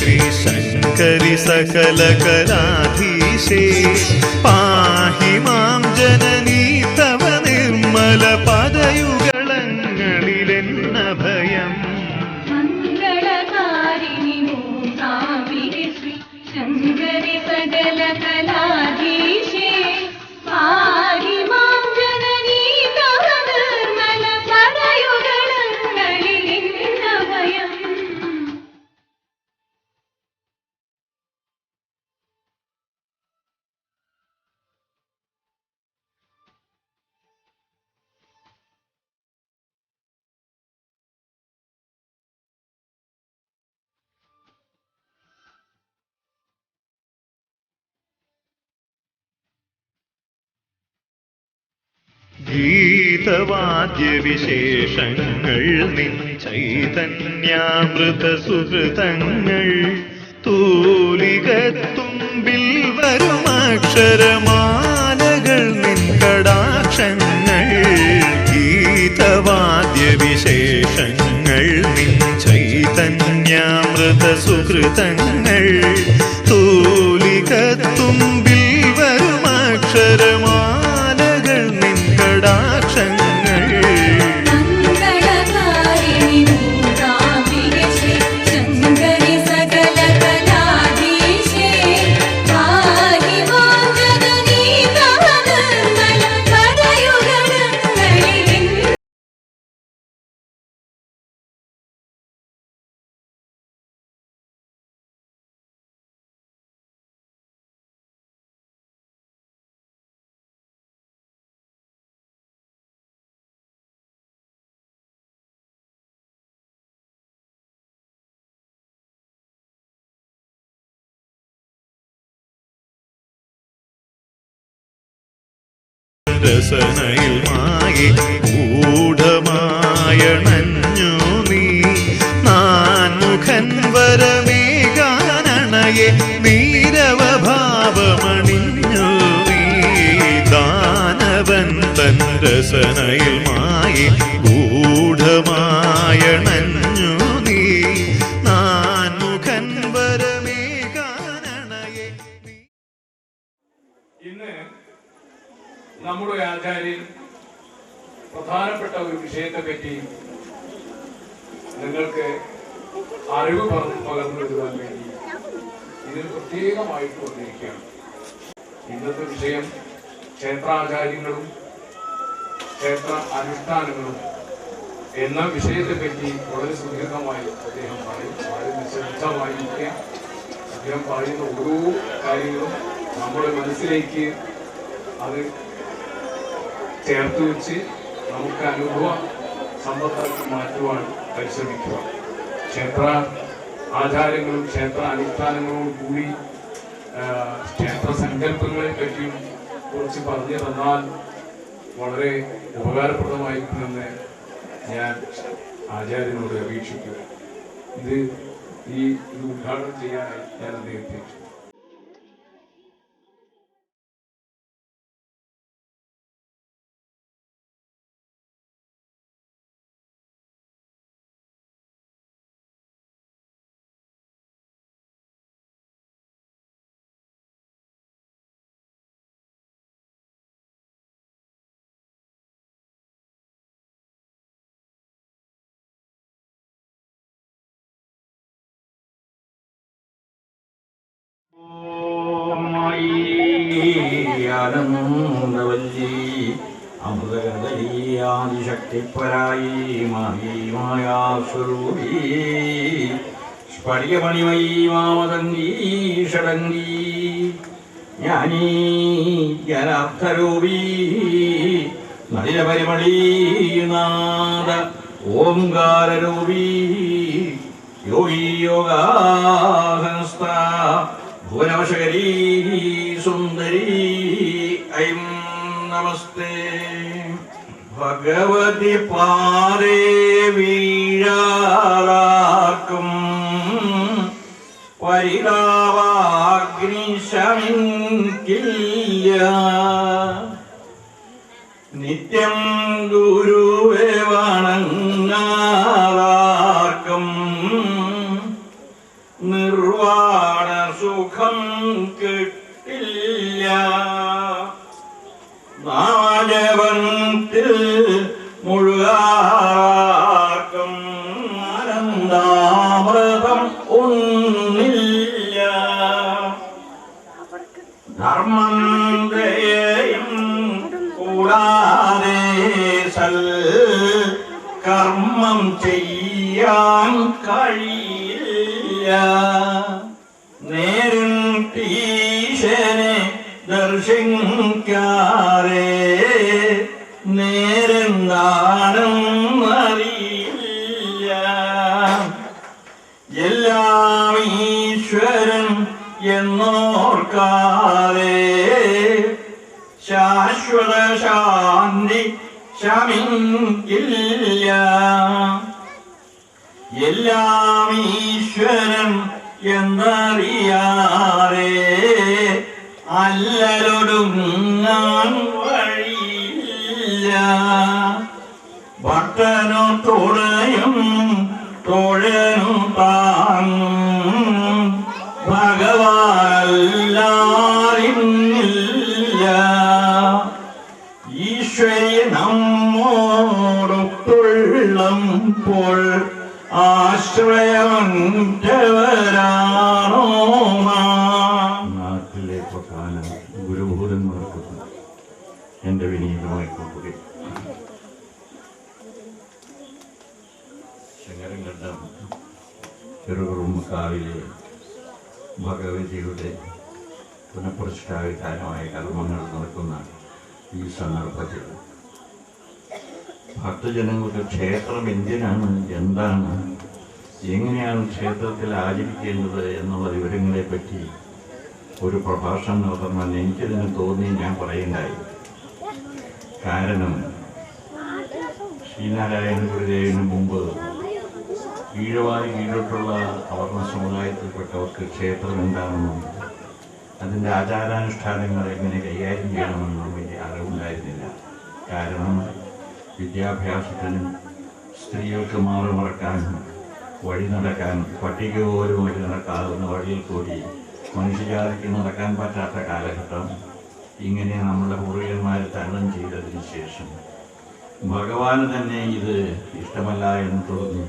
श्री शङ्करि सकलकराधीशे पाहि मां जननी तव निर्मल ഗീതവാദ്യവിശേഷങ്ങൾ നിൻ ചൈതന്യാമൃത സുഹൃതങ്ങൾ തൂലികത്തുമ്പിൽ വരും അക്ഷരമാലകൾ നിൻ കടാക്ഷങ്ങൾ ഗീതവാദ്യവിശേഷങ്ങൾ നിൻ ചൈതന്യാമൃത സുഹൃതങ്ങൾ രസനയിൽ മായി ഗൂഢമായണഞ്ഞു നീ. നാൻമുഖൻ വരമേകാനണയെ നീരവഭാവമണിഞ്ഞു നീ. ദാനവൻ തൻ രസനയിൽ മായി മനസ്സിലേക്ക് അത് ചേർത്ത് വെച്ച് നമുക്ക് അനുഭവ സമ്പത്താക്കി മാറ്റുവാൻ പരിശ്രമിക്കുക. ക്ഷേത്ര ആചാരങ്ങളും ക്ഷേത്ര അനുഷ്ഠാനങ്ങളോട് കൂടി ക്ഷേത്ര സങ്കല്പങ്ങളെ പറ്റിയും കുറിച്ച് പറഞ്ഞു തന്നാൽ വളരെ ഉപകാരപ്രദമായിരിക്കുമെന്ന് ഞാൻ ആചാര്യനോട് അപേക്ഷിക്കുക ഇത് ഈ ഇത് ഉദ്ഘാടനം ചെയ്യാനായി ഞാൻ അദ്ദേഹത്തെ ആനന്ദവല്ലി. അമൃതകൃതീയാദിശക്തിപരായി മായി മായാസ്വരൂപീ. സ്ഫടികമണിമയീ മാമതംഗീ ഷടംഗീ. ജ്ഞാനീ ജനാർത്ഥരൂപീ നളിനപരിമളീനാദ ഓംകാരരൂപീ. യോഗീ യോഗാഹനസ്ഥ. ഭുവനവശകരീ സുന്ദരീ ഐം നമസ്തേ. ഭഗവതി പാരേ വീഴാറാക്കും പരിതാവാഗ്നിശമിക്കില്ല നിത്യം ഗുരുവെ കർമ്മം ചെയ്യാൻ കഴിയില്ല. നേരും ഈശനെ നേരെന്താനും അറിയില്ല. എല്ലാം ഈശ്വരൻ എന്നോർക്കാറേ ശാശ്വത ശാന്തി ശമിക്കില്ല എല്ലാം ഈശ്വരൻ എന്നറിയാറേ. അല്ലലൊടുങ്ങാൻ വഴിയില്ല. ഭക്തനോ തുണയും തോഴനും താങ്ങും. നമ്മോടൊത്തുള്ളപ്പോൾ ആശ്രയമറ്റവരാണോ നാട്ടിലേക്ക് കാലം ഗുരുഭൂതന്മാർക്ക് എന്റെ വിനീതമായി കൂട്ടുകയും ശങ്കരങ്കണ്ടം ചെറുകുറുമ്പക്കാവിലെ ഭഗവതിയുടെ പുനഃപ്രതിഷ്ഠാവിധാനമായ കർമ്മങ്ങൾ നടക്കുന്ന ഈ സന്ദർഭത്തിൽ ഭക്തജനങ്ങൾക്ക് ക്ഷേത്രം എന്തിനാണ് എന്താണ് എങ്ങനെയാണ് ക്ഷേത്രത്തിൽ ആചരിക്കേണ്ടത് എന്നുള്ള വിവരങ്ങളെ പറ്റി ഒരു പ്രഭാഷണം നടത്താൻ എനിക്കതിന് തോന്നി ഞാൻ പറയണ്ടായി കാരണം ശ്രീനാരായണ ഗുരുദേവിന് മുമ്പ് കീഴവായി കീഴോട്ടുള്ള അവർണ സമുദായത്തിൽപ്പെട്ടവർക്ക് ക്ഷേത്രം എന്താണെന്നും അതിന്റെ ആചാരാനുഷ്ഠാനങ്ങൾ എങ്ങനെ കൈകാര്യം ചെയ്യണമെന്നും വലിയ അറിവുണ്ടായിരുന്നില്ല. കാരണം വിദ്യാഭ്യാസത്തിനും സ്ത്രീകൾക്ക് മാറി മറക്കാനും വഴി നടക്കാനും പട്ടിക പോലും വഴി നടക്കാവുന്ന വഴിയിൽ കൂടി മനുഷ്യജാതിക്ക് നടക്കാൻ പറ്റാത്ത കാലഘട്ടം ഇങ്ങനെ നമ്മുടെ പൂർവികന്മാർ തരണം ചെയ്തതിന് ശേഷം. ഭഗവാന് തന്നെ ഇത് ഇഷ്ടമല്ല എന്ന് തോന്നി.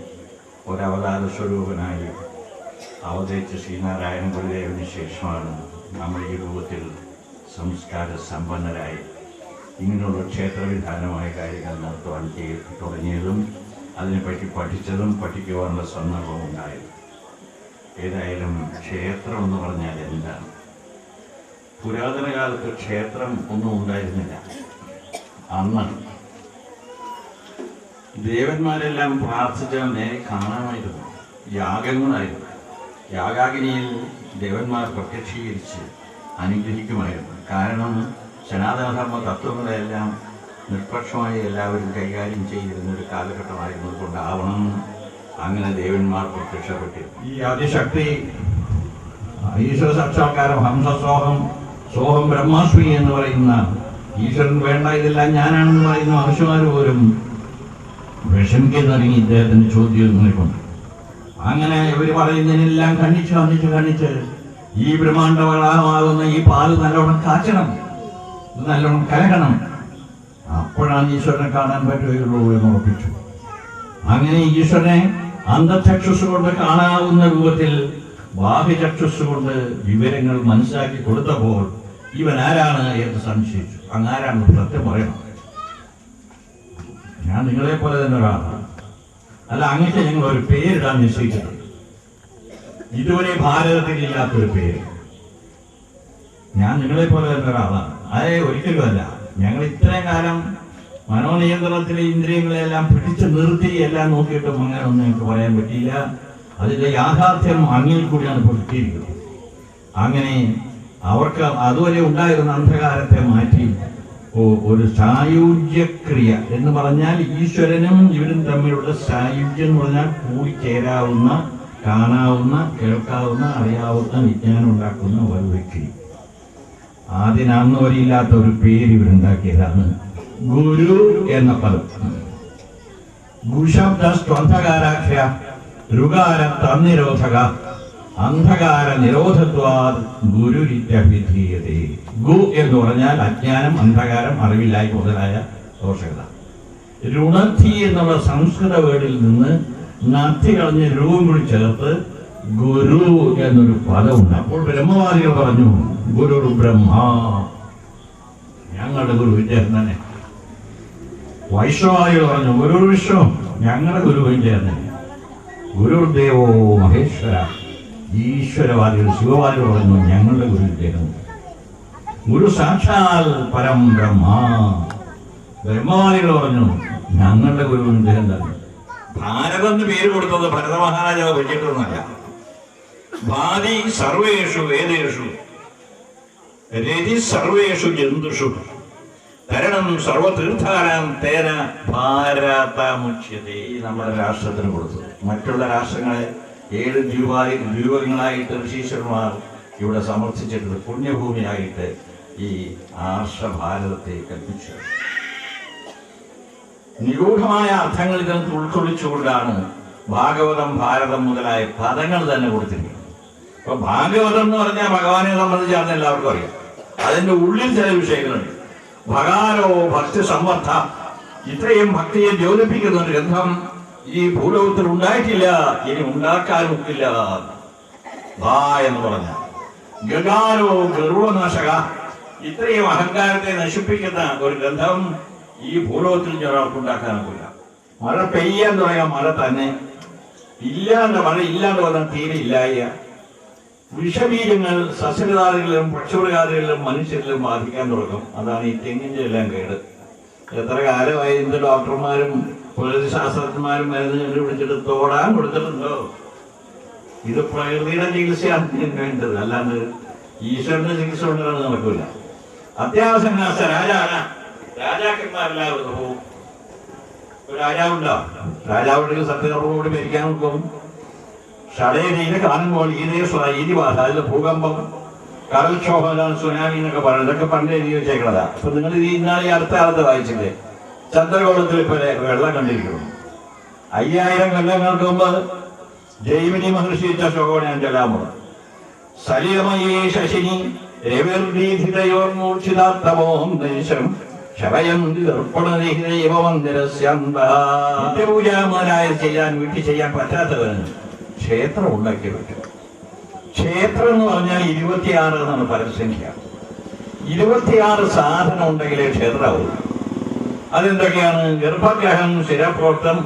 ഒരവതാര സ്വരൂപനായി അവതരിച്ച ശ്രീനാരായണ ഗുരുദേവന് ശേഷമാണ് നമ്മൾ ഈ രൂപത്തിൽ സംസ്കാര സമ്പന്നരായി ഇങ്ങനെയുള്ള ക്ഷേത്രവിധാനമായ കാര്യങ്ങൾ നടത്തുവാൻ തുടങ്ങിയതും അതിനെപ്പറ്റി പഠിച്ചതും പഠിക്കുവാനുള്ള സന്ദർഭം ഉണ്ടായത്. ഏതായാലും ക്ഷേത്രം എന്ന് പറഞ്ഞാൽ എന്താണ് പുരാതന കാലത്ത് ക്ഷേത്രം ഒന്നും ഉണ്ടായിരുന്നില്ല. അന്ന് ദേവന്മാരെല്ലാം പ്രാർത്ഥിച്ചാൽ നേരെ കാണാമായിരുന്നു. യാഗങ്ങളായിരുന്നു. യാഗാഗ്നിയിൽ ദേവന്മാർ പ്രത്യക്ഷീകരിച്ച് അനുഗ്രഹിക്കുമായിരുന്നു. കാരണം സനാതനധർമ്മ തത്വങ്ങളെല്ലാം നിഷ്പക്ഷമായി എല്ലാവരും കൈകാര്യം ചെയ്തിരുന്ന ഒരു കാലഘട്ടമായിരുന്നത് കൊണ്ടാവണം. അങ്ങനെ ദേവന്മാർ പ്രത്യക്ഷപ്പെട്ടിരുന്നു. ഈ അതിശക്തി ഈശ്വര സാക്ഷാത്കാരം ഹംസസോഹം സോഹം ബ്രഹ്മാസ്മി എന്ന് പറയുന്ന ഈശ്വരൻ വേണ്ട ഇതെല്ലാം ഞാനാണെന്ന് പറയുന്ന മനുഷ്യന്മാർ പോലും വിഷമിക്കുന്നിറങ്ങി ഇദ്ദേഹത്തിന് ചോദ്യം നിൽക്കുന്നു അങ്ങനെ ഇവർ പറയുന്നതിനെല്ലാം ഖണ്ഡിച്ച് ഖണ്ഡിച്ച് ഖണ്ഡിച്ച് ഈ ബ്രഹ്മാണ്ടവളാകുന്ന ഈ പാൽ നല്ലോണം കാച്ചണം. നല്ലോണം കലകണം അപ്പോഴാണ് ഈശ്വരനെ കാണാൻ പറ്റുകയുള്ളൂ എന്ന് ഉറപ്പിച്ചു. അങ്ങനെ ഈശ്വരനെ അന്ധചക്ഷുസ് കൊണ്ട് കാണാവുന്ന രൂപത്തിൽ ബാഹ്യചക്ഷുസ് കൊണ്ട് വിവരങ്ങൾ മനസ്സിലാക്കി കൊടുത്തപ്പോൾ ഇവൻ ആരാണ് എന്ന് സംശയിച്ചു. അങ്ങാരാണ് സത്യം പറയണം. ഞാൻ നിങ്ങളെ പോലെ തന്നെ ഒരാളാണ്. അല്ല അങ്ങക്ക് ഞങ്ങൾ ഒരു പേരിടാൻ നിശ്ചയിച്ചത് ഇതുവരെ ഭാരതത്തിൽ ഇല്ലാത്തൊരു പേര്. ഞാൻ നിങ്ങളെ പോലെ തന്നെ ഒരാളാണ്. അതേ ഒരിക്കലും അല്ല ഞങ്ങൾ ഇത്രയും കാലം മനോനിയന്ത്രണത്തിലെ ഇന്ദ്രിയങ്ങളെല്ലാം പിടിച്ചു നിർത്തി എല്ലാം നോക്കിയിട്ടും അങ്ങനെ ഒന്നും എനിക്ക് പറയാൻ പറ്റിയില്ല. അതിന്റെ യാഥാർത്ഥ്യം അങ്ങിൽ കൂടിയാണ് ഇപ്പോൾ കിട്ടിയിരിക്കുന്നത്. അങ്ങനെ അവർക്ക് അതുവരെ ഉണ്ടായിരുന്ന അന്ധകാരത്തെ മാറ്റി ഒരു സായുജ്യക്രിയ എന്ന് പറഞ്ഞാൽ ഈശ്വരനും ഇവരും തമ്മിലുള്ള സായുജ്യം എന്ന് പറഞ്ഞാൽ കൂടിച്ചേരാവുന്ന കാണാവുന്ന കേൾക്കാവുന്ന അറിയാവുന്ന വിജ്ഞാനം ഉണ്ടാക്കുന്ന ഒരു വ്യക്തി. ആദ്യം അന്ന് വരെയില്ലാത്ത ഒരു പേര് ഇവരുണ്ടാക്കിയതാണ് ഗുരു എന്ന പദം. ഗുശബ്ദ സ്വന്ധകാരാഖ്യ രുകാര തന്നിരോധക അന്ധകാര നിരോധത്വാ ഗുരുരിത്യഭിധീയതേ. ഗു എന്ന് പറഞ്ഞാൽ അജ്ഞാനം അന്ധകാരം അറിവില്ലായി മുതലായ ദോഷകത ഋണത്തി എന്നുള്ള സംസ്കൃത വേർഡിൽ നിന്ന് നത്തി കളഞ്ഞ് രൂപം കൂടി ചേർത്ത് ഗുരു എന്നൊരു പദമുണ്ട്. അപ്പോൾ ബ്രഹ്മവാദികൾ പറഞ്ഞു ഗുരു ബ്രഹ്മ ഞങ്ങളുടെ ഗുരു തന്നെ വൈഷ്ണവാദികൾ പറഞ്ഞു ഗുരു വിഷ്ണു ഞങ്ങളുടെ ഗുരു തന്നെ ഗുരുദേവോ മഹേശ്വര ഈശ്വരവാദികൾ ശിവവാദികൾ പറഞ്ഞു ഞങ്ങളുടെ ഗുരു ഇദ്ദേഹം ഗുരു സാക്ഷാൽ പരം ബ്രഹ്മ. ബ്രഹ്മവാദികൾ പറഞ്ഞു ഞങ്ങളുടെ ഗുരു തന്നെ ഭാരതം പേര് കൊടുത്തത് ഭരത മഹാരാജാവ് വെച്ചിട്ടൊന്നുമല്ല. ഭാതി സർവേഷു വേദേഷു. രതി സർവേഷു ജന്തുഷു. തരണം സർവതീർത്ഥാനാം തേന ഈ നമ്മുടെ രാഷ്ട്രത്തിന് കൊടുത്തു മറ്റുള്ള രാഷ്ട്രങ്ങളെ ഏഴ് ദ്വീപായി ദ്വീപങ്ങളായിട്ട് ഋഷീശ്വരന്മാർ ഇവിടെ സമർത്ഥിച്ചിട്ടുണ്ട്. പുണ്യഭൂമിയായിട്ട് ഈ ആർഷഭാരതത്തെ കൽപ്പിച്ചു. നിഗൂഢമായ അർത്ഥങ്ങൾ ഇതിനകത്ത് ഉൾക്കൊള്ളിച്ചുകൊണ്ടാണ് ഭാഗവതം ഭാരതം മുതലായ പദങ്ങൾ തന്നെ കൊടുത്തിരിക്കുന്നത്. അപ്പൊ ഭാഗവതം എന്ന് പറഞ്ഞാൽ ഭഗവാനെ സംബന്ധിച്ചാണ് എല്ലാവർക്കും അറിയാം. അതിന്റെ ഉള്ളിൽ ചില വിഷയങ്ങളുണ്ട്. ഭഗാരോ ഭക്തി സമ്മർദ്ദ. ഇത്രയും ഭക്തിയെ ജ്യോതിപ്പിക്കുന്ന ഒരു ഗ്രന്ഥം ഈ ഭൂലോകത്തിൽ ഉണ്ടായിട്ടില്ല. ഇനി ഉണ്ടാക്കാനൊക്കില്ല എന്ന് പറഞ്ഞ ഗഗാരോ ഗർവനാശക. ഇത്രയും അഹങ്കാരത്തെ നശിപ്പിക്കുന്ന ഒരു ഗ്രന്ഥം ഈ ഭൂലോകത്തിൽ ഒരാൾക്ക് ഉണ്ടാക്കാനൊക്കില്ല. മഴ പെയ്യാൻ തുടങ്ങിയ മഴ തന്നെ. ഇല്ലാണ്ട് മഴ ഇല്ലാണ്ട് വന്നാൽ തീരെ ഇല്ലായ വിഷബീജങ്ങൾ സസ്യലതാദികളിലും പക്ഷിമൃഗാദികളിലും മനുഷ്യരിലും ബാധിക്കാൻ തുടങ്ങും. അതാണ് ഈ തെങ്ങിന്റെ എല്ലാം കേട്. എത്ര കാലമായി ഇന്ന് ഡോക്ടർമാരും പ്രകൃതി ശാസ്ത്രജ്ഞന്മാരും മരുന്ന് കണ്ടുപിടിച്ചിട്ട് തോടാൻ കൊടുത്തിട്ടുണ്ടോ? ഇത് പ്രകൃതിയുടെ ചികിത്സയാണ് വേണ്ടത്. അല്ലാണ്ട് ഈശ്വരന്റെ ചികിത്സ കൊണ്ടാണ് നടക്കില്ല അത്യാവശ്യം രാജാണ് രാജാക്കന്മാരെല്ലാവരും രാജാവുണ്ടോ? രാജാവുണ്ടെങ്കിൽ സത്യകർമ്മോട് മരിക്കാൻ പോകും ഷടയനയിലെ കാണുമ്പോൾ ഈദേശ ഈതിബാധ അതിൽ ഭൂകമ്പം കടൽക്ഷോഭം സുനാമി എന്നൊക്കെ പറയുന്നത്. ഇതൊക്കെ പണ്ട് എഴുതി വെച്ചേക്കണതാ. അപ്പൊ നിങ്ങൾ ഇത് ഇന്നാളെ അടുത്ത കാലത്ത് വായിച്ചില്ലേ? ചന്ദ്രകോളത്തിൽ ഇപ്പൊ വെള്ളം കണ്ടിരിക്കുന്നു. അയ്യായിരം കൊല്ലങ്ങൾക്ക് മുമ്പ് ജൈമിനി മഹർഷി വെച്ച ശോകമാണ് ഞാൻ ചൊല്ലാമോ സലിലമയേ ശശിനി രവിർദീധിതയോർമൂർച്ഛിതാത്തമോഹം ദേശം ശവയന്തി ദർപ്പണരഹിതൈവമന്ദിരസ്യന്തപൂജ മുതലായ ചെയ്യാൻ വീട്ടിൽ ചെയ്യാൻ പറ്റാത്തവന് ക്ഷേത്രം ഉണ്ടാക്കി പറ്റും. ക്ഷേത്രം എന്ന് പറഞ്ഞാൽ ഇരുപത്തിയാറ് എന്നാണ് പരസംഖ്യ ഇരുപത്തിയാറ് സാധനം ഉണ്ടെങ്കിലേ ക്ഷേത്രമാവും അതെന്തൊക്കെയാണ്? ഗർഭഗ്രഹം ശിരപ്രോക്തം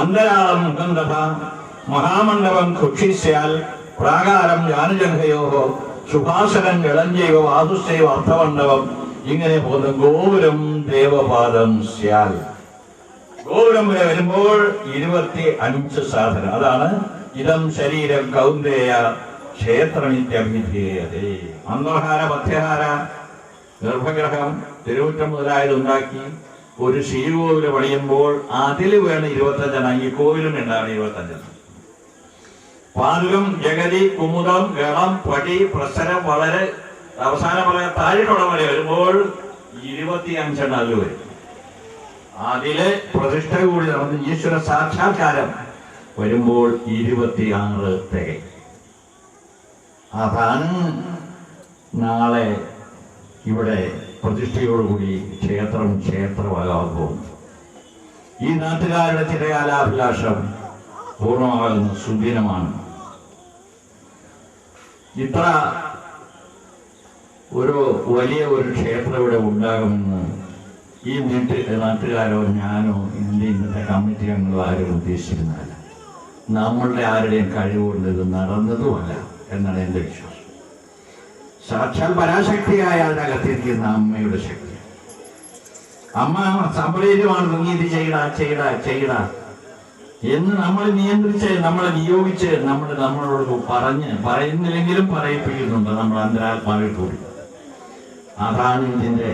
അന്തരാളം മുഖന്തഥ മഹാമണ്ഡപം കുക്ഷിസ്യാൽ പ്രാകാരം ജാനുജംഘയോ സുഭാസനം ഗളഞ്ജൈവ വാസുശൈവ അർത്ഥമണ്ഡപം ഇങ്ങനെ പോകുന്ന ഗോപുരം ദേവപാദം സ്യാൽ. ഗോപുരം വരെ വരുമ്പോൾ ഇരുപത്തി അഞ്ച് സാധനം. അതാണ് ഇതം ശരീരം കൗന്ദേയ ക്ഷേത്രമിത്യഭിധേയത. അന്തഹാര മധ്യഹാര ഗർഭഗ്രഹം തിരുവുറ്റം മുതലായത് ഉണ്ടാക്കി ഒരു ശ്രീകോവിൽ പണിയുമ്പോൾ അതിൽ വേണം ഇരുപത്തഞ്ചെണ്ണം. ഈ കോവിലും ഉണ്ടാണ് ഇരുപത്തഞ്ചെണ്ണം. പാലും ജഗതി കുമുദം ഗണം പടി പ്രസരം വളരെ അവസാനം പറയാൻ താഴെയുള്ള വരെ വരുമ്പോൾ ഇരുപത്തി അഞ്ചെണ്ണം അതിൽ വരും. അതിലെ പ്രതിഷ്ഠ കൂടി നടന്ന് ഈശ്വര സാക്ഷാത്കാരം വരുമ്പോൾ ഇരുപത്തിയാറ് തികയും. അതാണ് നാളെ ഇവിടെ പ്രതിഷ്ഠയോടുകൂടി ക്ഷേത്രം ക്ഷേത്രമാകാൻ പോകുന്നു ഈ നാട്ടുകാരുടെ ചിരകാലാഭിലാഷം പൂർണമാകുന്ന സുദിനമാണ്. ഇത്ര ഒരു വലിയ ഒരു ക്ഷേത്രം ഇവിടെ ഉണ്ടാകുമെന്ന് ഈ വീട്ട് നാട്ടുകാരോ ഞാനോ ഇതിന്റെ ഇന്നത്തെ കമ്മിറ്റി അംഗങ്ങളോ ആരും ഉദ്ദേശിച്ചിരുന്നതല്ല നമ്മളുടെ ആരുടെയും കഴിവുകൊണ്ട് ഇത് നടന്നതുമല്ല എന്നാണ് എന്റെ വിശ്വാസം. സാക്ഷാൽ പരാശക്തിയായ അതിനകത്തിരിക്കുന്ന അമ്മയുടെ ശക്തി. അമ്മ സമ്പളേരുമാണ് നീ ഇത് ചെയ്യടാ ചെയ്യടാ ചെയ്യടാ. എന്ന് നമ്മൾ നിയന്ത്രിച്ച് നമ്മളെ നിയോഗിച്ച് നമ്മൾ നമ്മളോട് പറഞ്ഞ് പറയുന്നില്ലെങ്കിലും പറയിപ്പിക്കുന്നുണ്ട് നമ്മൾ അന്തരാത്മാവിൽ കൂടി. അതാണ് ഇതിന്റെ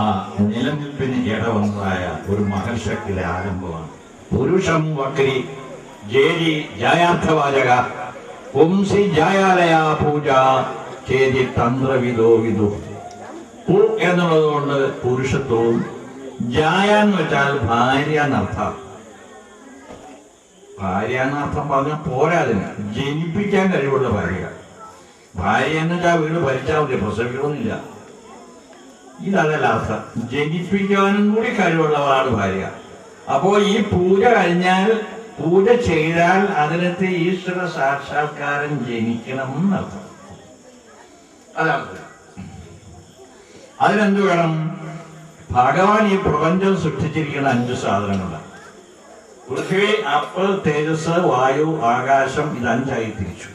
ആ നിലനിൽപ്പിന് ഇടവന്നതായ ഒരു മഹർഷക്കിലെ ആരംഭമാണ്. പുരുഷം വക്രി ജേരി ജയാർത്ഥവാചക പുംസി ജായാലയാ പൂജ ചേതി തന്ത്രവിദോ വിദു. പു എന്നുള്ളത് കൊണ്ട് പുരുഷത്വവും ജായ എന്ന് വെച്ചാൽ ഭാര്യ എന്നർത്ഥം. ഭാര്യ എന്നർത്ഥം പറഞ്ഞാൽ പോരാതിന് ജനിപ്പിക്കാൻ കഴിവുള്ള ഭാര്യ. ഭാര്യ എന്ന് വെച്ചാൽ വീട് ഭരിച്ചാൽ മതി പ്രസവിക്കണമെന്നില്ല. ഇതല്ല അർത്ഥം ജനിപ്പിക്കാനും കൂടി കഴിവുള്ളവളാണ് ഭാര്യ. അപ്പോ ഈ പൂജ കഴിഞ്ഞാൽ പൂജ ചെയ്താൽ അതിനകത്ത് ഈശ്വര സാക്ഷാത്കാരം ജനിക്കണം എന്നർത്ഥം അതാണ് അതിനെന്ത് വേണം? ഭഗവാൻ ഈ പ്രപഞ്ചം സൃഷ്ടിച്ചിരിക്കുന്ന അഞ്ച് സാധനങ്ങളാണ് പൃഥ്വി അപ്പ് തേജസ് വായു ആകാശം ഇത് അഞ്ചായി തിരിച്ചു.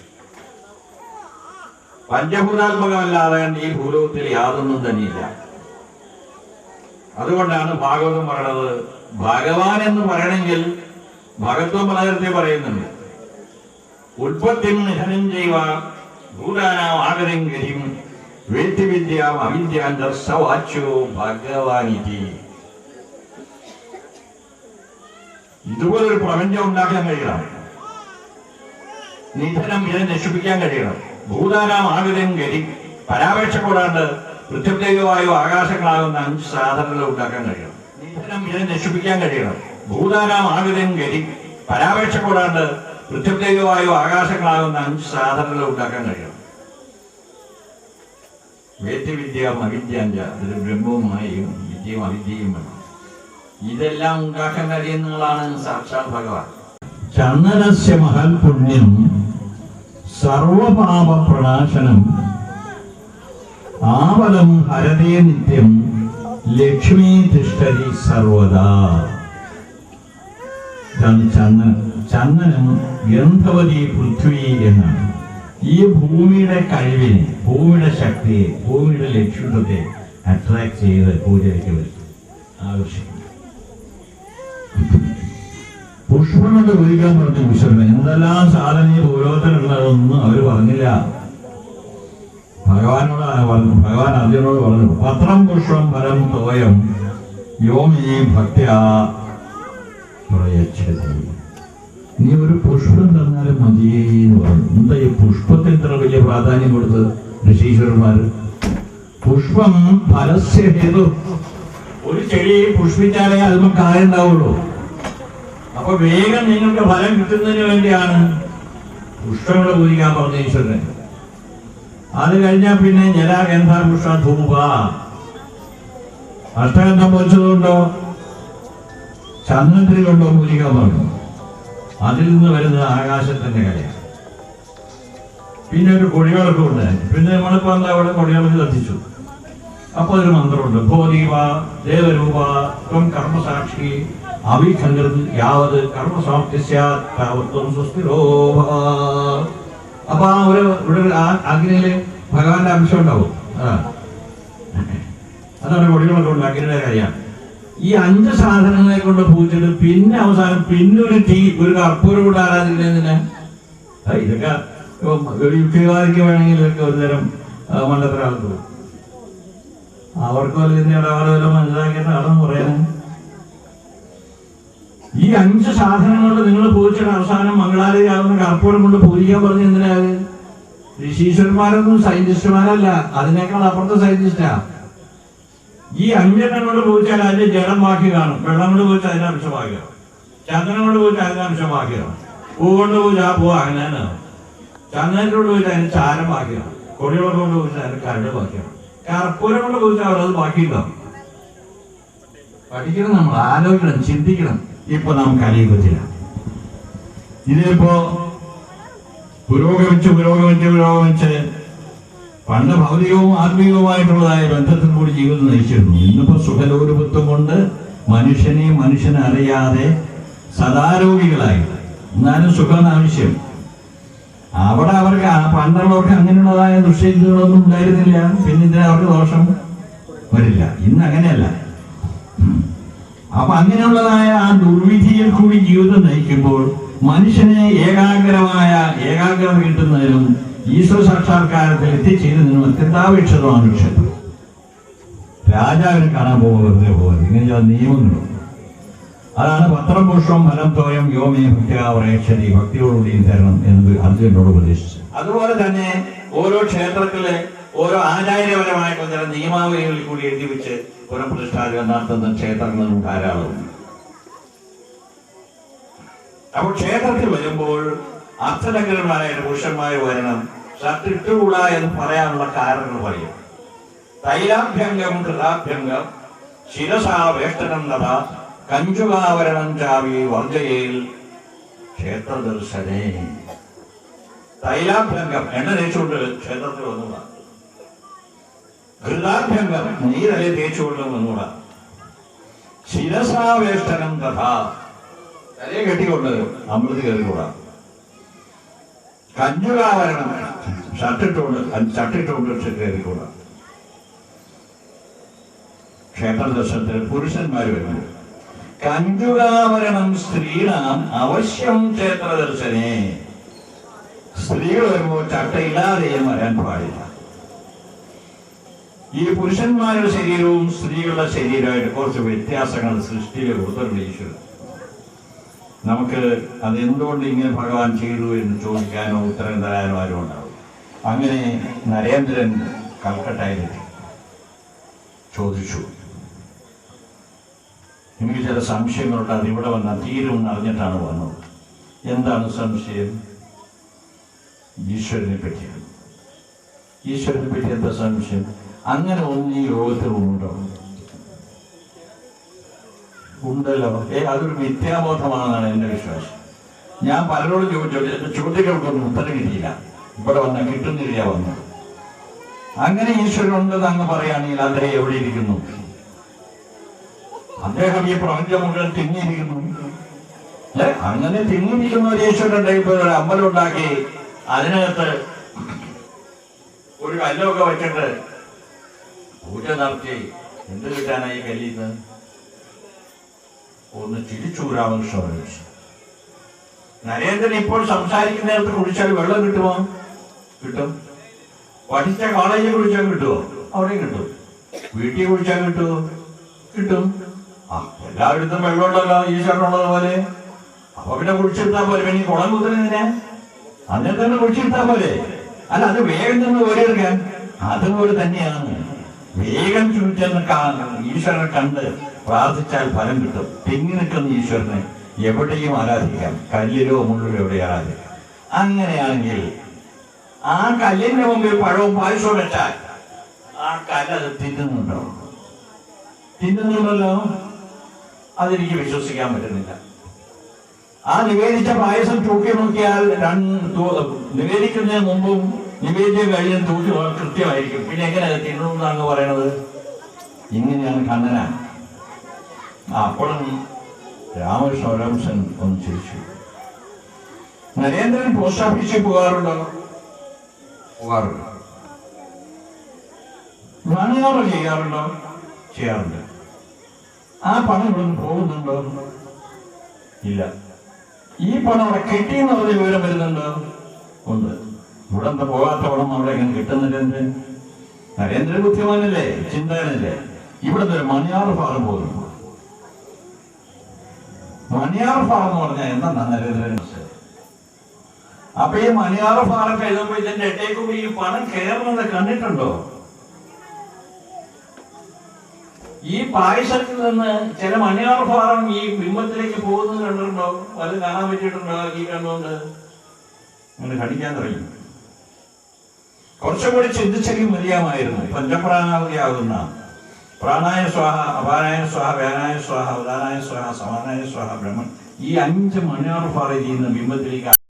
പഞ്ചഭൂതാത്മകമല്ലാതെ ഈ ഭൂലോകത്തിൽ യാതൊന്നും തന്നെയില്ല. അതുകൊണ്ടാണ് ഭാഗവതം പറയണത് ഭഗവാൻ എന്ന് പറയണമെങ്കിൽ ഭഗത്വം നേരത്തെ പറയുന്നുണ്ട്. ഉൽപ്പത്തി നിഹനം ചെയ്യുക ഭൂതാനാം ആഗതം കരിയും വേദ്യവിദ്യാം അവിദ്യാന്ത ഭഗവാനിതി ഇതുപോലൊരു പ്രപഞ്ചം ഉണ്ടാക്കാൻ കഴിയണം. നിധനം ഇതിനെ നശിപ്പിക്കാൻ കഴിയണം. ഭൂതാനാം ആഗ്രഹം കരി പരാപേക്ഷ കൂടാണ്ട് പൃഥ്വിദേവായു ആകാശങ്ങളാകുന്ന അഞ്ച് സാധനങ്ങൾ ഉണ്ടാക്കാൻ കഴിയണം. നിധനം ഇതിനെ നശിപ്പിക്കാൻ കഴിയണം. ഭൂതാനാം ആഗതം കരി പരാപേക്ഷ കൂടാണ്ട് പൃഥ്വിദേവായോ ആകാശങ്ങളാകുന്ന അഞ്ച് സാധനങ്ങൾ ഉണ്ടാക്കാൻ കഴിയണം. വേദ്യവിദ്യ അവിദ്യാഞ്ച അതിൽ ബ്രഹ്മവുമായും വിദ്യയും അവിദ്യയും വേണം. ഇതെല്ലാം ഉണ്ടാക്കാൻ കഴിയുന്നതാണ് സാക്ഷാൽ ഭഗവാൻ. ചന്ദനസ്യ മഹൽ പുണ്യം സർവപാപ പ്രണാശനം ആവലം ഹരതേ നിത്യം. ലക്ഷ്മി തിഷ്ടരി സർവദാ. ചന്ദനം ചന്ദനം ഗന്ധവതി പൃഥ്വി എന്നാണ്. ഈ ഭൂമിയുടെ കഴിവിനെ ഭൂമിയുടെ ശക്തിയെ ഭൂമിയുടെ ലക്ഷ്യത്തെ അട്രാക്ട് ചെയ്ത് പൂജയ്ക്ക് വരും ആകർഷിക്കും പുഷ്പം കൊണ്ട് ഉപയോഗിക്കാൻ പറഞ്ഞു ഈശ്വരൻ എന്തെല്ലാം സാധനം ഈ ഭൂലോകത്തിലുള്ളതൊന്നും അവർ പറഞ്ഞില്ല. ഭഗവാനോടാണ് പറഞ്ഞു ഭഗവാൻ അർജുനോട് പറഞ്ഞു പത്രം പുഷ്പം ഫലം തോയം യോം ഈ പ്രയച്ഛതി. നീ ഒരു പുഷ്പം തന്നാലും മതിയേ എന്ന് പറഞ്ഞു. എന്താ ഈ പുഷ്പത്തിന് ഇത്ര വലിയ പ്രാധാന്യം കൊടുത്തത് ഋഷീശ്വരന്മാര്? പുഷ്പം ഫലസ്യ ഹേതു. ഒരു ചെടി പുഷ്പിച്ചാലേ അതിന് കായ ഉണ്ടാവുള്ളൂ. അപ്പൊ വേഗം നിങ്ങൾക്ക് ഫലം കിട്ടുന്നതിന് വേണ്ടിയാണ് പുഷ്പങ്ങൾ പൂജിക്കാൻ പറഞ്ഞ ഈശ്വരൻ അത് കഴിഞ്ഞാൽ പിന്നെ ജലാഗന്ധ പുഷ്പ ധൂപ അഷ്ടഗന്ധം പൊരിച്ചതുകൊണ്ടോ? ചന്ദ്രത്തിൽ കൊണ്ടോ പറഞ്ഞു. അതിൽ നിന്ന് വരുന്നത് ആകാശത്തിന്റെ കലയാണ്. പിന്നെ ഒരു കൊടികളൊക്കെ ഉണ്ട്. പിന്നെ നമ്മളിപ്പോ എന്താ അവിടെ കൊടികളൊക്കെ കത്തിച്ചു. അപ്പൊ ഒരു മന്ത്രമുണ്ട്. ഭോദീവ ദേവരൂപ ത്വം കർമ്മസാക്ഷി അവിഖങ്കൃത് യാവത് കർമ്മസാക്തിസ്യാവത്വം സുസ്ഥിരോ ഭവ. അപ്പൊ ആ ഒരു ഇവിടെ ഒരു ആ അഗ്നിയിൽ ഭഗവാന്റെ അംശം ഉണ്ടാവും. അതാ അതാണ് കൊടികളൊക്കെ ഉണ്ട് അഗ്നിയുടെ കാര്യം. ഈ അഞ്ച് സാധനങ്ങളെ കൊണ്ട് പൂജിച്ചിട്ട് പിന്നെ അവസാനം പിന്നെ ഒരു തീ ഒരു കർപ്പൂരം കൂടെ ആരാധിക്കുന്നതിന് ഇതൊക്കെ ഒരു യുക്തിവാദിക്ക് വേണമെങ്കിൽ ഇതൊക്കെ ഒരുതരം മണ്ടത്തരാകുന്നു അവർക്ക് വല്ല ഇതിന്റെ ഇടപാട് വല്ല പറയാൻ ഈ അഞ്ച് സാധനം കൊണ്ട് നിങ്ങൾ പൂജിച്ചിട്ട് അവസാനം മംഗളാലയാവുന്ന കർപ്പൂരം കൊണ്ട് പൂജിക്കാൻ പറഞ്ഞ എന്തിനാ? ഋഷീശ്വരന്മാരൊന്നും സയന്റിസ്റ്റുമാരല്ല. അതിനേക്കാൾ അപ്പുറത്തെ സയന്റിസ്റ്റാ. ഈ അഞ്ചെണ്ണം കൊണ്ട് പൂജിച്ചാൽ അതിന്റെ ജലം ബാക്കി കാണും. വെള്ളം കൊണ്ട് പൂജിച്ചാൽ അതിന്റെ അംശം ബാക്കിയാണ് ചന്ദനം കൊണ്ട് പൂജിച്ചാൽ അതിന്റെ അംശം ബാക്കിയാണ് പൂ കൊണ്ട് പൂജാ പൂ അങ്ങനെ ചന്ദനത്തോട് പൂജിച്ചാൽ അതിന്റെ ചാരം ബാക്കിയാണ് കൊടികളൊക്കെ കൊണ്ട് പൂജിച്ചാൽ അതിന്റെ കരട് ബാക്കിയാണ് കർപ്പൂരം കൊണ്ട് പൂജിച്ചാൽ അവർ അത് ബാക്കിയുണ്ടാവും പഠിക്കണം നമ്മൾ ആലോചിക്കണം ചിന്തിക്കണം. ഇപ്പൊ നാം കലിയുഗത്തിലാണ് ഇതിപ്പോ പുരോഗമിച്ച് പുരോഗമിച്ച് പുരോഗമിച്ച് പണ്ട് ഭൗതികവും ആത്മീയവുമായിട്ടുള്ളതായ ബന്ധത്തിൽ കൂടി ജീവിതം നയിച്ചിരുന്നു. ഇന്നിപ്പോ സുഖലോരുപത്വം കൊണ്ട് മനുഷ്യനെ മനുഷ്യനെ അറിയാതെ സദാരോഗികളായി. എന്നാലും സുഖം ആവശ്യം. അവിടെ അവർക്ക് പണ്ടുള്ളവർക്ക് അങ്ങനെയുള്ളതായ ദുഷ്യങ്ങളൊന്നും ഉണ്ടായിരുന്നില്ല. പിന്നെ ഇതിന് അവർക്ക് ദോഷം വരില്ല. ഇന്ന് അങ്ങനെയല്ല. അപ്പൊ അങ്ങനെയുള്ളതായ ആ ദുർവിധിയിൽ കൂടി ജീവിതം നയിക്കുമ്പോൾ മനുഷ്യനെ ഏകാഗ്രമായ ഏകാഗ്രത കിട്ടുന്നതിനും ഈശ്വര സാക്ഷാത്കാരത്തിൽ എത്തിച്ചേരുന്നതിനും അത്യന്താപേക്ഷിതമാണ് ക്ഷേത്രം രാജാവിനെ കാണാൻ പോകുമ്പോൾ വെറുതെ പോകുന്നത് ഇങ്ങനെ ചില നിയമങ്ങളുണ്ട്. അതാണ് പത്രം പുഷ്പം ഫലം തോയം യോമേ ഭക്തിയാവറേക്ഷരി ഭക്തിയോടുകൂടിയും തരണം എന്ന് അർജുനോട് ഉപദേശിച്ചു അതുപോലെ തന്നെ ഓരോ ക്ഷേത്രത്തിലെ ഓരോ ആചാര്യപരമായിട്ടുള്ള ചില നിയമാവലികളിൽ കൂടി എഴുതി വെച്ച് പുനഃപ്രതിഷ്ഠാദികൾ നടത്തുന്ന ക്ഷേത്രങ്ങളും ധാരാളമുണ്ട് അപ്പോൾ ക്ഷേത്രത്തിൽ വരുമ്പോൾ അർത്ഥനഗരന്മാരായ പുരുഷന്മാർ വരണം ഷർട്ട് ഇട്ടുകൂടാ എന്ന് പറയാനുള്ള കാരണങ്ങൾ പറയും. തൈലാഭ്യംഗം കൃതാഭ്യംഗം ശിരസാ വേഷ്ടനം തഥാ കഞ്ചുകാവരണം ചാവി വർജയിൽ ക്ഷേത്രദർശനേ. തൈലാഭ്യംഗം എണ്ണ തേച്ചുകൊണ്ട് ക്ഷേത്രത്തിൽ വന്നുകൂടാ ഘൃതാഭ്യംഗം നീരലെ തേച്ചുകൊണ്ട് വന്നുകൂടാ ശിരസാവേഷ്ടനം തഥാ. തലയെ കെട്ടിക്കൊണ്ട് അമൃത് കയറിക്കൂടാ. കഞ്ഞുകാവരണം ഷർട്ടിട്ടുകൊണ്ട് ഷർട്ടിട്ടുകൊണ്ട് കയറിക്കൂടാ. ക്ഷേത്ര ദർശനത്തിൽ പുരുഷന്മാർ വരുന്നു കഞ്ചുകാവരണം സ്ത്രീണാം അവശ്യം ക്ഷേത്ര ദർശനേ. സ്ത്രീകൾ വരുമ്പോൾ ചട്ടയില്ലാതെയും വരാൻ പാടില്ല. ഈ പുരുഷന്മാരുടെ ശരീരവും സ്ത്രീകളുടെ ശരീരമായിട്ട് കുറച്ച് വ്യത്യാസങ്ങൾ സൃഷ്ടിയിൽ കൊടുത്തിട്ടുണ്ട് ഈശ്വരൻ. നമുക്ക് അതെന്തുകൊണ്ട് ഇങ്ങനെ ഭഗവാൻ ചെയ്തു എന്ന് ചോദിക്കാനോ ഉത്തരം തരാനോ ആരും ഉണ്ടാവും അങ്ങനെ നരേന്ദ്രൻ കൽക്കട്ടയിലെത്തി. ചോദിച്ചു. എനിക്ക് ചില സംശയങ്ങളുണ്ട്. അത് ഇവിടെ വന്നാൽ തീരുമെന്ന് അറിഞ്ഞിട്ടാണ് വന്നത്. എന്താണ് സംശയം? ഈശ്വരനെ പറ്റിയാണ്. ഈശ്വരനെ പറ്റി എന്താ സംശയം? അങ്ങനെ ഒന്നും ഈ ലോകത്തിലുണ്ടോ ഉണ്ടല്ലോ. ഏ അതൊരു മിഥ്യാബോധമാണെന്നാണ് എന്റെ വിശ്വാസം. ഞാൻ പലരോടും ചോദിച്ചു ചോദ്യങ്ങൾക്കൊന്നും ഉത്തരം കിട്ടിയില്ല. ഇവിടെ വന്ന കിട്ടുന്നില്ല വന്നു. അങ്ങനെ ഈശ്വരൻ ഉണ്ടെന്ന് അങ്ങ് പറയുകയാണെങ്കിൽ അദ്ദേഹം എവിടെ ഇരിക്കുന്നു? അദ്ദേഹം ഈ പ്രപഞ്ചം മുഴുവൻ തിങ്ങിയിരിക്കുന്നു. അങ്ങനെ തിങ്ങിയിരിക്കുന്ന ഒരു ഈശ്വരൻ ഇപ്പൊ ഒരു അമ്പലം ഉണ്ടാക്കി അതിനകത്ത് ഒരു കല്ലൊക്കെ വെച്ചിട്ട് പൂജ നടത്തി എന്ത് കിട്ടാനായി കല്ലിന്ന്? ഒന്ന് ചിരിച്ചു രാമകൃഷ്ണ നരേന്ദ്രൻ ഇപ്പോൾ സംസാരിക്കുന്ന നേരത്ത് കുടിച്ചാൽ വെള്ളം കിട്ടുമോ? കിട്ടും. പഠിച്ച കോളേജിൽ കുടിച്ചാൽ കിട്ടുമോ? അവിടെയും കിട്ടും. വീട്ടിൽ കുടിച്ചാൽ കിട്ടുമോ? കിട്ടും. ആ എല്ലായിടത്തും വെള്ളമുണ്ടല്ലോ ഈശ്വരനുള്ളത് പോലെ. അപ്പൊ പിന്നെ കുടിച്ചെടുത്താൽ പോലെ പിന്നെ ഈ കുളം കുത്തുന്നതിനെ അതിനെ തന്നെ കുടിച്ചെടുത്താൽ പോലെ അല്ല അത് വേഗം നിന്ന് ഓടിയെടുക്കാൻ അതുപോലെ തന്നെയാണ്. വേഗം ചുറ്റെന്ന് ഈശ്വരനെ കണ്ട് പ്രാർത്ഥിച്ചാൽ ഫലം കിട്ടും. തിങ്ങി നിൽക്കുന്ന ഈശ്വരനെ എവിടെയും ആരാധിക്കാം. കല്ലിലോ മുള്ളിലോ എവിടെ ആരാധിക്കാം? അങ്ങനെയാണെങ്കിൽ ആ കല്ലിന്റെ മുമ്പിൽ പഴവും പായസവും വെച്ചാൽ ആ കല്ല് അത് തിന്നുന്നുണ്ടോ? തിന്നുന്നുണ്ടല്ലോ. അതെനിക്ക് വിശ്വസിക്കാൻ പറ്റുന്നില്ല. ആ നിവേദിച്ച പായസം തൂക്കി നോക്കിയാൽ രണ്ട് നിവേദിക്കുന്നതിന് മുമ്പും നിവേദ്യം കഴിഞ്ഞ തൂക്കി കൃത്യമായിരിക്കും. പിന്നെ എങ്ങനെ തിന്നുന്നാണ് പറയണത്? ഇങ്ങനെയാണ് കണ്ണന ആ, അപ്പോഴും രാമകൃഷ്ണ ഒന്ന് ചിരിച്ചു. നരേന്ദ്രൻ പോസ്റ്റ് ഓഫീസിൽ പോകാറുണ്ടോ? പോകാറുണ്ട്. മണിയാറ് ചെയ്യാറുണ്ടോ? ചെയ്യാറുണ്ട്. ആ പണം ഇവിടെ പോകുന്നുണ്ടോ? ഇല്ല. ഈ പണം അവിടെ കെട്ടിയെന്നുള്ള പറഞ്ഞ വിവരം വരുന്നുണ്ടോ? ഇവിടെ എന്താ പോകാത്തോളം അവിടെ ഇങ്ങനെ കിട്ടുന്നില്ലെന്ന്. നരേന്ദ്ര ബുദ്ധിമാനല്ലേ ചിന്തകനല്ലേ ഇവിടുന്ന് ഒരു മണിയാറ് ഫാറം പോകുന്നു മണിയാറ് ഫാറം എന്ന് പറഞ്ഞാൽ എന്താ നരേന്ദ്രൻ അപ്പൊ ഈ മണിയാറ് ഭാഗം എഴുതുമ്പോ ഇതിന്റെ ഇടയ്ക്ക് ഈ പണം കയറുന്നത് കണ്ടിട്ടുണ്ടോ? ഈ പായസത്തിൽ നിന്ന് ചില മണിയാർ ഫാറം ഈ ബിംബത്തിലേക്ക് പോകുന്നത് കണ്ടിട്ടുണ്ടോ? അത് കാണാൻ പറ്റിയിട്ടുണ്ടോ? ഈ കണ്ടുകൊണ്ട് അങ്ങനെ കടിക്കാൻ തുടങ്ങി. കുറച്ചുകൂടി ചിന്തിച്ചെങ്കിൽ മതിയാമായിരുന്നു പഞ്ചപ്രാണാവതിയാകുന്ന പ്രാണായ സ്വാഹ അപാനായ സ്വാഹ വേനായ സ്വാഹ ഉദാനായ സ്വാഹ സമാനായ സ്വാഹ ബ്രഹ്മൻ ഈ അഞ്ച് മണിയാർ ചെയ്യുന്ന ബിംബത്തിലേക്ക്